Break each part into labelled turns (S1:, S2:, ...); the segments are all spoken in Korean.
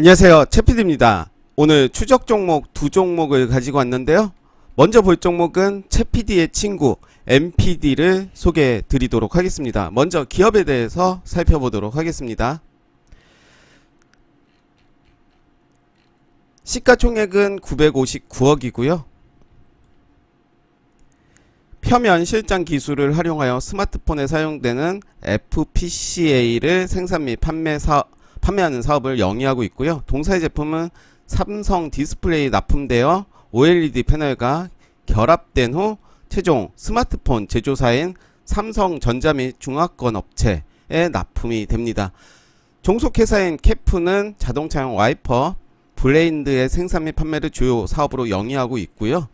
S1: 안녕하세요. 채피디입니다. 오늘 추적 종목 두 종목을 가지고 왔는데요. 먼저 볼 종목은 채피디의 친구 MPD를 소개해 드리도록 하겠습니다. 먼저 기업에 대해서 살펴보도록 하겠습니다. 시가총액은 959억이고요. 표면 실장 기술을 활용하여 스마트폰에 사용되는 FPCA를 생산 및 판매 사, 판매하는 사업을 영위하고 있고요. 동사의 제품은 삼성 디스플레이 납품되어 OLED 패널과 결합된 후 최종 스마트폰 제조사인 삼성전자 및 중화권 업체에 납품이 됩니다. 종속회사인 캐프는 자동차용 와이퍼, 블레인드의 생산 및 판매를 주요 사업으로 영위하고 있고요.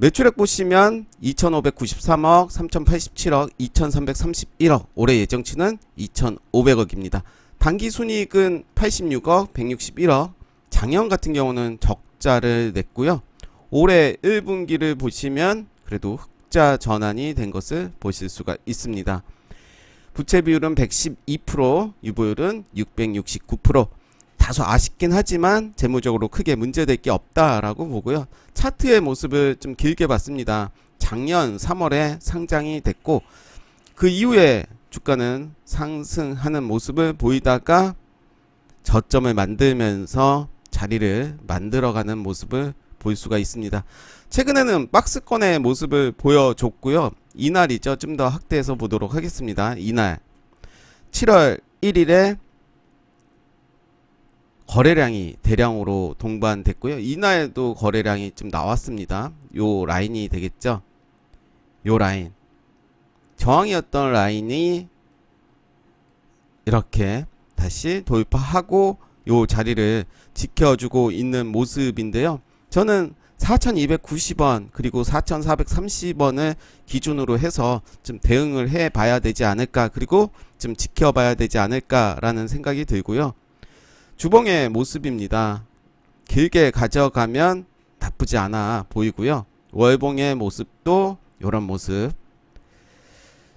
S1: 매출액 보시면 2,593억, 3,087억, 2,331억, 올해 예정치는 2,500억입니다. 단기 순이익은 86억, 161억, 작년 같은 경우는 적자를 냈고요. 올해 1분기를 보시면 그래도 흑자 전환이 된 것을 보실 수가 있습니다. 부채 비율은 112%, 유보율은 669%. 다소 아쉽긴 하지만 재무적으로 크게 문제될 게 없다라고 보고요. 차트의 모습을 좀 길게 봤습니다. 작년 3월에 상장이 됐고 그 이후에 주가는 상승하는 모습을 보이다가 저점을 만들면서 자리를 만들어가는 모습을 볼 수가 있습니다. 최근에는 박스권의 모습을 보여줬고요. 이날이죠. 좀 더 확대해서 보도록 하겠습니다. 이날 7월 1일에 거래량이 대량으로 동반됐고요. 이날도 거래량이 좀 나왔습니다. 요 라인이 되겠죠. 요 라인. 저항이었던 라인이 이렇게 다시 돌파하고 요 자리를 지켜주고 있는 모습인데요. 저는 4,290원 그리고 4,430원을 기준으로 해서 좀 대응을 해 봐야 되지 않을까 그리고 좀 지켜봐야 되지 않을까라는 생각이 들고요. 주봉의 모습입니다. 길게 가져가면 나쁘지 않아 보이고요. 월봉의 모습도 이런 모습.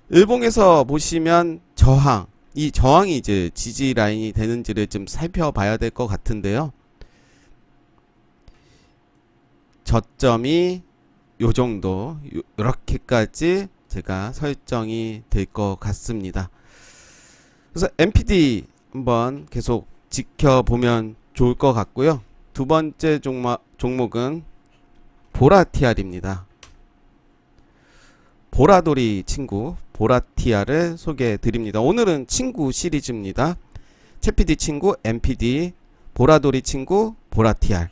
S1: 일봉에서 보시면 저항, 이 저항이 이제 지지 라인이 되는지를 좀 살펴봐야 될 것 같은데요. 저점이 요 정도, 요- 요렇게까지 제가 설정이 될 것 같습니다. 그래서 MPD 한번 계속 지켜보면 좋을 것 같고요. 두 번째 종목, 종목은 보라티알입니다. 보라돌이 친구 보라티알을 소개해 드립니다. 오늘은 친구 시리즈입니다. 채피디 친구, MPD, 보라돌이 친구, 보라티알.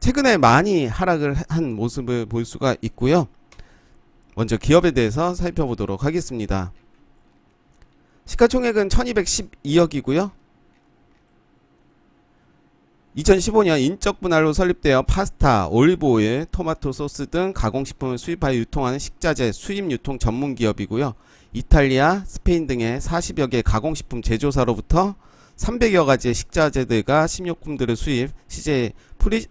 S1: 최근에 많이 하락을 한 모습을 볼 수가 있고요. 먼저 기업에 대해서 살펴보도록 하겠습니다. 시가총액은 1212억이고요. 2015년 인적 분할로 설립되어 파스타, 올리브오일, 토마토 소스 등 가공식품을 수입하여 유통하는 식자재 수입 유통 전문 기업이고요. 이탈리아, 스페인 등의 40여 개 가공식품 제조사로부터 300여 가지의 식자재들과 식료품들을 수입, CJ 프리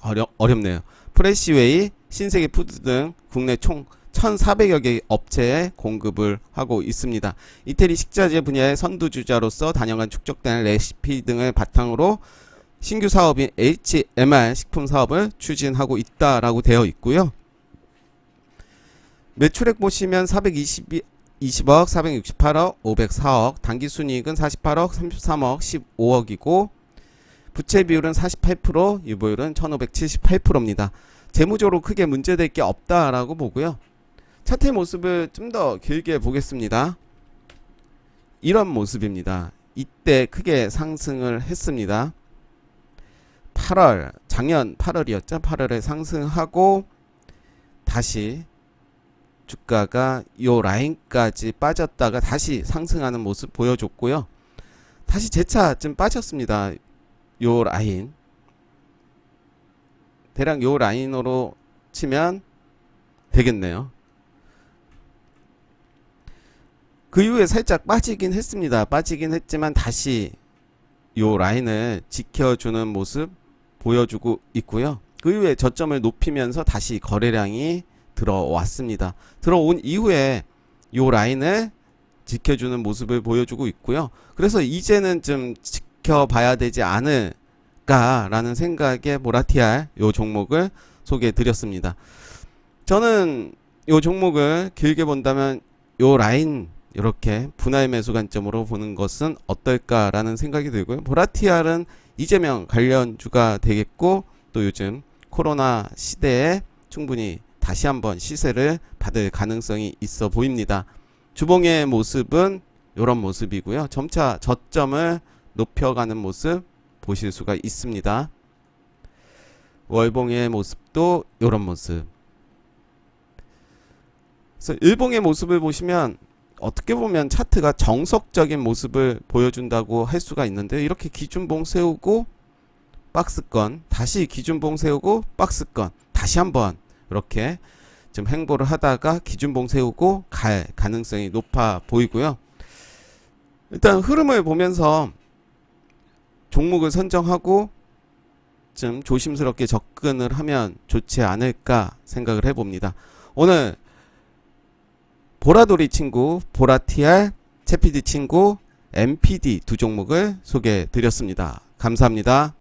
S1: 어려, 어렵네요. 프레시웨이, 신세계 푸드 등 국내 총 1,400여 개 업체에 공급을 하고 있습니다. 이태리 식자재 분야의 선두주자로서 단연간 축적된 레시피 등을 바탕으로 신규 사업인 HMR 식품 사업을 추진하고 있다라고 되어 있고요. 매출액 보시면 420억, 20억, 468억, 504억, 단기 순이익은 48억, 33억, 15억이고 부채 비율은 48%, 유보율은 1578%입니다. 재무적으로 크게 문제될 게 없다라고 보고요. 차트의 모습을 좀 더 길게 보겠습니다. 이런 모습입니다. 이때 크게 상승을 했습니다. 8월 작년 8월이었죠. 8월에 상승하고 다시 주가가 요 라인까지 빠졌다가 다시 상승하는 모습 보여줬고요. 다시 재차 좀 빠졌습니다. 요 라인 대략 요 라인으로 치면 되겠네요. 그 이후에 살짝 빠지긴 했습니다. 빠지긴 했지만 다시 요 라인을 지켜주는 모습 보여주고 있고요. 그 이후에 저점을 높이면서 다시 거래량이 들어왔습니다. 들어온 이후에 요 라인을 지켜주는 모습을 보여주고 있고요. 그래서 이제는 좀 지켜봐야 되지 않을까라는 생각에 모라티알 요 종목을 소개해 드렸습니다. 저는 요 종목을 길게 본다면 요 라인 이렇게 분할 매수 관점으로 보는 것은 어떨까라는 생각이 들고요. 보라티알은 이재명 관련주가 되겠고 또 요즘 코로나 시대에 충분히 다시 한번 시세를 받을 가능성이 있어 보입니다. 주봉의 모습은 이런 모습이고요. 점차 저점을 높여가는 모습 보실 수가 있습니다. 월봉의 모습도 이런 모습. 그래서 일봉의 모습을 보시면 어떻게 보면 차트가 정석적인 모습을 보여준다고 할 수가 있는데 이렇게 기준봉 세우고 박스권 다시 기준봉 세우고 박스권 다시 한번 이렇게 좀 행보를 하다가 기준봉 세우고 갈 가능성이 높아 보이고요. 일단 흐름을 보면서 종목을 선정하고 좀 조심스럽게 접근을 하면 좋지 않을까 생각을 해봅니다. 오늘 보라돌이 친구, 보라티알, 채피디 친구, MPD 두 종목을 소개해 드렸습니다. 감사합니다.